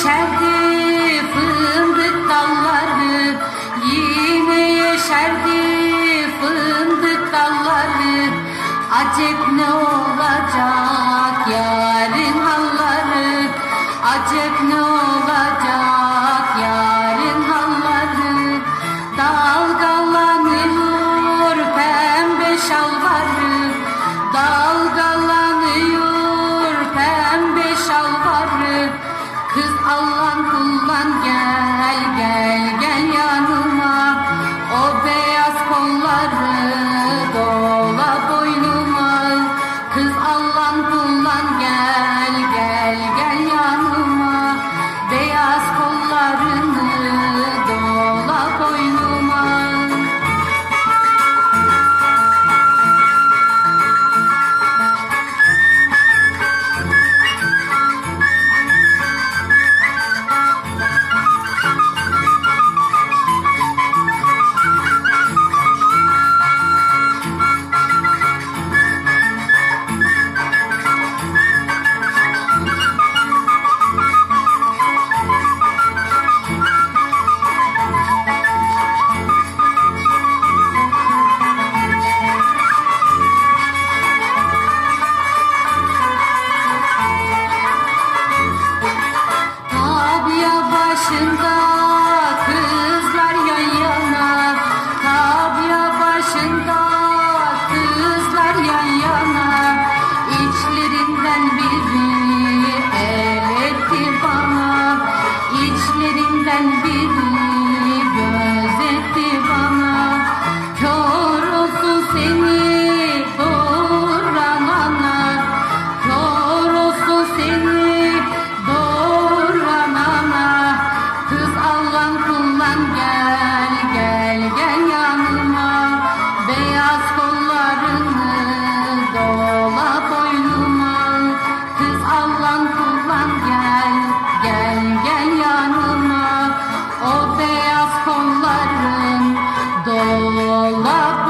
yeşerdi fındık dalları Yine yeşerdi fındık dalları. Acep ne olacak yarın halları? Acep ne olacak yarın halları? Daha Kız Allah'ın kullan gel gel gel yanıma. kızlar yan yana içlerinden biri el etti bana. İçlerinden biri love.